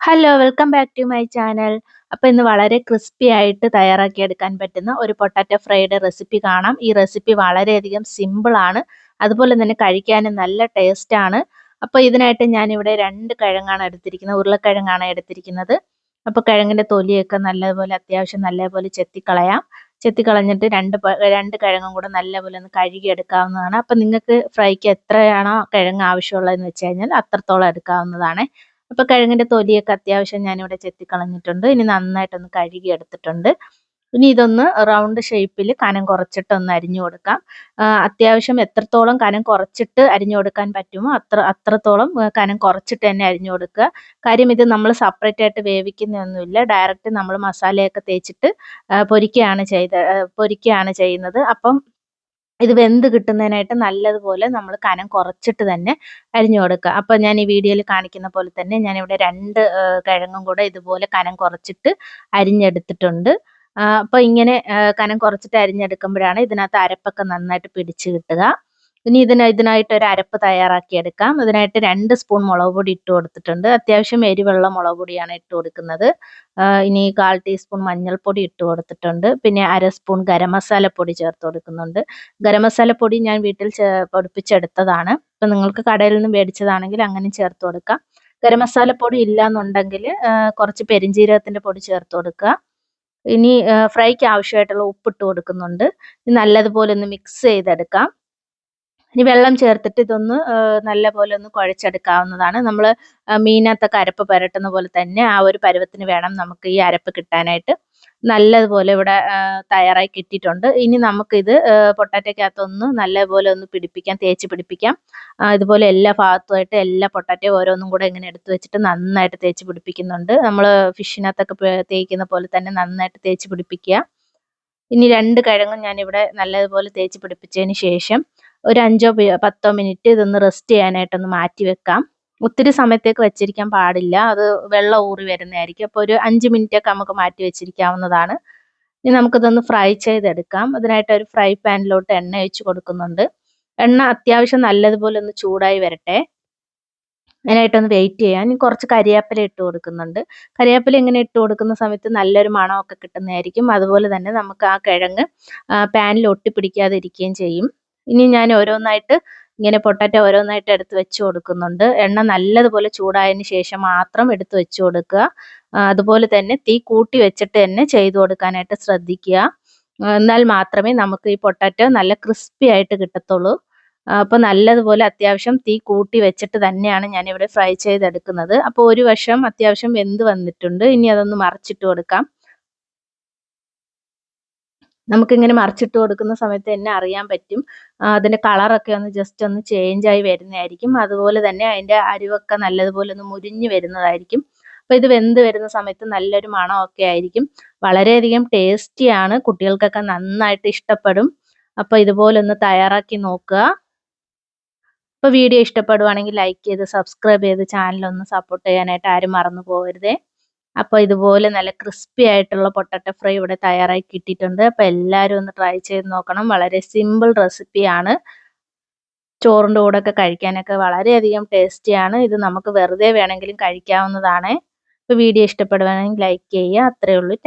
Hello welcome back to my channel അപ്പോൾ ഇന്ന് വളരെ ക്രിസ്പി ആയിട്ട് തയ്യാറാക്കി എടുക്കാൻ പറ്റുന്ന ഒരു പൊട്ടാറ്റോ ഫ്രൈഡ് റെസിപ്പി കാണാം. ഈ റെസിപ്പി വളരെയധികം സിമ്പിളാണ് അതുപോലെ തന്നെ കഴിക്കാനും നല്ല ടേസ്റ്റ് ആണ്. അപ്പോൾ ഇതിനായിട്ട് ഞാനിവിടെ രണ്ട് കിഴങ്ങാണ് എടുത്തിരിക്കുന്നത്. ഉരുളക്കിഴങ്ങാണ് എടുത്തിരിക്കുന്നത്. അപ്പോൾ കിഴങ്ങിന്റെ തൊലിയൊക്കെ നല്ലപോലെ അത്യാവശ്യം നല്ലപോലെ ചെത്തിക്കളയാം. ചെത്തിക്കളഞ്ഞിട്ട് രണ്ട് രണ്ട് കിഴങ്ങും കൂടെ നല്ലപോലെ ഒന്ന് കഴുകി എടുക്കാവുന്നതാണ് അപ്പം നിങ്ങൾക്ക് ഫ്രൈക്ക് എത്രയാണോ കിഴങ്ങ് ആവശ്യമുള്ളതെന്ന് വെച്ച് കഴിഞ്ഞാൽ അത്രത്തോളം എടുക്കാവുന്നതാണ്. അപ്പോൾ കിഴങ്ങിന്റെ തൊലിയൊക്കെ അത്യാവശ്യം ഞാനിവിടെ ചെത്തിക്കളഞ്ഞിട്ടുണ്ട്. ഇനി നന്നായിട്ടൊന്ന് കഴുകി എടുത്തിട്ടുണ്ട്. ഇനി ഇതൊന്ന് റൗണ്ട് ഷേപ്പിൽ കനം കുറച്ചിട്ട് ഒന്ന് അരിഞ്ഞു കൊടുക്കാം. അത്യാവശ്യം എത്രത്തോളം കനം കുറച്ചിട്ട് അരിഞ്ഞു കൊടുക്കാൻ പറ്റുമോ അത്ര അത്രത്തോളം കനം കുറച്ചിട്ട് തന്നെ അരിഞ്ഞു കൊടുക്കുക. കാര്യം ഇത് നമ്മൾ സെപ്പറേറ്റ് ആയിട്ട് വേവിക്കുന്നൊന്നുമില്ല. ഡയറക്റ്റ് നമ്മൾ മസാലയൊക്കെ തേച്ചിട്ട് പൊരിക്കുകയാണ് ചെയ്ത പൊരിക്കുകയാണ് ചെയ്യുന്നത്. അപ്പം ഇത് വെന്ത് കിട്ടുന്നതിനായിട്ട് നല്ലതുപോലെ നമ്മൾ കനം കുറച്ചിട്ട് തന്നെ അരിഞ്ഞു കൊടുക്കുക അപ്പോൾ ഞാൻ ഈ വീഡിയോയിൽ കാണിക്കുന്ന പോലെ തന്നെ ഞാനിവിടെ രണ്ട് കിഴങ്ങും കൂടെ ഇതുപോലെ കനം കുറച്ചിട്ട് അരിഞ്ഞെടുത്തിട്ടുണ്ട്. അപ്പോൾ ഇങ്ങനെ കനം കുറച്ചിട്ട് അരിഞ്ഞെടുക്കുമ്പോഴാണ് ഇതിനകത്ത് അരപ്പൊക്കെ നന്നായിട്ട് പിടിച്ച് കിട്ടുക. ഇനി ഇതിന് ഇതിനായിട്ട് ഒരു അരപ്പ് തയ്യാറാക്കി എടുക്കാം. ഇതിനായിട്ട് രണ്ട് സ്പൂൺ മുളക് പൊടി ഇട്ട് കൊടുത്തിട്ടുണ്ട്. അത്യാവശ്യം എരിവുള്ള മുളക് പൊടിയാണ് ഇട്ട് കൊടുക്കുന്നത്. ഇനി കാൽ ടീസ്പൂൺ മഞ്ഞൾപ്പൊടി ഇട്ട് കൊടുത്തിട്ടുണ്ട്. പിന്നെ അര സ്പൂൺ ഗരം മസാലപ്പൊടി ചേർത്ത് കൊടുക്കുന്നുണ്ട്. ഗരം മസാലപ്പൊടി ഞാൻ വീട്ടിൽ പൊടിപ്പിച്ചെടുത്തതാണ്. ഇപ്പം നിങ്ങൾക്ക് കടയിൽ നിന്ന് മേടിച്ചതാണെങ്കിൽ അങ്ങനെ ചേർത്ത് കൊടുക്കാം. ഗരം മസാലപ്പൊടി ഇല്ല എന്നുണ്ടെങ്കിൽ കുറച്ച് പെരിഞ്ജീരകത്തിന്റെ പൊടി ചേർത്ത് കൊടുക്കുക. ഇനി ഫ്രൈക്ക് ആവശ്യമായിട്ടുള്ള ഉപ്പിട്ട് കൊടുക്കുന്നുണ്ട്. നല്ലതുപോലെ ഒന്ന് മിക്സ് ചെയ്തെടുക്കാം. ഇനി വെള്ളം ചേർത്തിട്ട് ഇതൊന്ന് നല്ല പോലെ ഒന്ന് കുഴച്ചെടുക്കാവുന്നതാണ്. നമ്മൾ മീനകത്തൊക്കെ അരപ്പ് പുരട്ടുന്ന പോലെ തന്നെ ആ ഒരു പരുവത്തിന് വേണം നമുക്ക് ഈ അരപ്പ് കിട്ടാനായിട്ട്. നല്ലതുപോലെ ഇവിടെ തയ്യാറായി കിട്ടിയിട്ടുണ്ട്. ഇനി നമുക്കിത് പൊട്ടാറ്റയ്ക്കകത്തൊന്ന് നല്ലപോലെ ഒന്ന് പിടിപ്പിക്കാം തേച്ച് പിടിപ്പിക്കാം. ഇതുപോലെ എല്ലാ ഭാഗത്തുമായിട്ട് എല്ലാ പൊട്ടാറ്റയും ഓരോന്നും കൂടെ ഇങ്ങനെ എടുത്തു വെച്ചിട്ട് നന്നായിട്ട് തേച്ച് പിടിപ്പിക്കുന്നുണ്ട്. നമ്മൾ ഫിഷിനകത്തൊക്കെ തേക്കുന്ന പോലെ തന്നെ നന്നായിട്ട് തേച്ച് പിടിപ്പിക്കുക. ഇനി രണ്ട് കിഴങ്ങും ഞാനിവിടെ നല്ലതുപോലെ തേച്ച് പിടിപ്പിച്ചതിന് ശേഷം ഒരു അഞ്ചോ പത്തോ മിനിറ്റ് ഇതൊന്ന് റെസ്റ്റ് ചെയ്യാനായിട്ടൊന്ന് മാറ്റി വെക്കാം. ഒത്തിരി സമയത്തേക്ക് വെച്ചിരിക്കാൻ പാടില്ല. അത് വെള്ളം ഊറി വരുന്നതായിരിക്കും. അപ്പോൾ ഒരു അഞ്ച് മിനിറ്റ് ഒക്കെ നമുക്ക് മാറ്റി വെച്ചിരിക്കാവുന്നതാണ്. ഇനി നമുക്കിതൊന്ന് ഫ്രൈ ചെയ്തെടുക്കാം. അതിനായിട്ട് ഒരു ഫ്രൈ പാനിലോട്ട് എണ്ണ ഒഴിച്ച് കൊടുക്കുന്നുണ്ട്. എണ്ണ അത്യാവശ്യം നല്ലതുപോലെ ഒന്ന് ചൂടായി വരട്ടെ. അതിനായിട്ടൊന്ന് വെയിറ്റ് ചെയ്യാം. ഇനി കുറച്ച് കരിയാപ്പില ഇട്ട് കൊടുക്കുന്നുണ്ട്. കരിയാപ്പില ഇങ്ങനെ ഇട്ട് കൊടുക്കുന്ന സമയത്ത് നല്ലൊരു മണമൊക്കെ കിട്ടുന്നതായിരിക്കും. അതുപോലെ തന്നെ നമുക്ക് ആ കിഴങ്ങ് പാനിൽ ഒട്ടിപ്പിടിക്കാതെ ഇരിക്കുകയും ചെയ്യും. ഇനി ഞാൻ ഓരോന്നായിട്ട് ഇങ്ങനെ പൊട്ടറ്റോ ഓരോന്നായിട്ട് എടുത്ത് വെച്ച് കൊടുക്കുന്നുണ്ട്. എണ്ണ നല്ലതുപോലെ ചൂടായതിന് ശേഷം മാത്രം എടുത്ത് വെച്ച് കൊടുക്കുക. അതുപോലെ തന്നെ തീ കൂട്ടി വെച്ചിട്ട് തന്നെ ചെയ്തു കൊടുക്കാനായിട്ട് ശ്രദ്ധിക്കുക. എന്നാൽ മാത്രമേ നമുക്ക് ഈ പൊട്ടാറ്റോ നല്ല ക്രിസ്പി ആയിട്ട് കിട്ടത്തുള്ളൂ. അപ്പോൾ നല്ലതുപോലെ അത്യാവശ്യം തീ കൂട്ടി വെച്ചിട്ട് തന്നെയാണ് ഞാൻ ഇവിടെ ഫ്രൈ ചെയ്തെടുക്കുന്നത്. അപ്പോൾ ഒരു വശം അത്യാവശ്യം വെന്ത് വന്നിട്ടുണ്ട്. ഇനി അതൊന്ന് മറിച്ചിട്ട് കൊടുക്കാം. നമുക്കിങ്ങനെ മറിച്ചിട്ട് കൊടുക്കുന്ന സമയത്ത് തന്നെ അറിയാൻ പറ്റും. അതിന്റെ കളറൊക്കെ ഒന്ന് ജസ്റ്റ് ഒന്ന് ചേഞ്ച് ആയി വരുന്നതായിരിക്കും. അതുപോലെ തന്നെ അതിന്റെ അരിവൊക്കെ നല്ലതുപോലെ ഒന്ന് മുരിഞ്ഞ് വരുന്നതായിരിക്കും. അപ്പോൾ ഇത് വെന്ത് വരുന്ന സമയത്ത് നല്ലൊരു മണമൊക്കെ ആയിരിക്കും. വളരെയധികം ടേസ്റ്റിയാണ് കുട്ടികൾക്കൊക്കെ നന്നായിട്ട് ഇഷ്ടപ്പെടും. അപ്പോൾ ഇതുപോലെ ഒന്ന് തയ്യാറാക്കി നോക്കുക. അപ്പോൾ വീഡിയോ ഇഷ്ടപ്പെടുവാണെങ്കിൽ ലൈക്ക് ചെയ്ത് സബ്സ്ക്രൈബ് ചെയ്ത് ചാനലൊന്ന് സപ്പോർട്ട് ചെയ്യാനായിട്ട് ആരും മറന്നു പോകരുതേ. അപ്പോൾ ഇതുപോലെ നല്ല ക്രിസ്പി ആയിട്ടുള്ള പൊട്ടറ്റ ഫ്രൈ ഇവിടെ തയ്യാറായി കിട്ടിയിട്ടുണ്ട്. അപ്പോൾ എല്ലാവരും ഒന്ന് ട്രൈ ചെയ്ത് നോക്കണം. വളരെ സിമ്പിൾ റെസിപ്പിയാണ് ചോറിന്റെ ഒക്കെ കഴിക്കാനൊക്കെ വളരെയധികം ടേസ്റ്റിയാണ് ഇത് നമുക്ക് വെറുതെ വേണമെങ്കിലും കഴിക്കാവുന്നതാണ്. ഇപ്പൊ വീഡിയോ ഇഷ്ടപ്പെടുവാണെങ്കിൽ ലൈക്ക് ചെയ്യുക. അത്രയേ ഉള്ളൂ.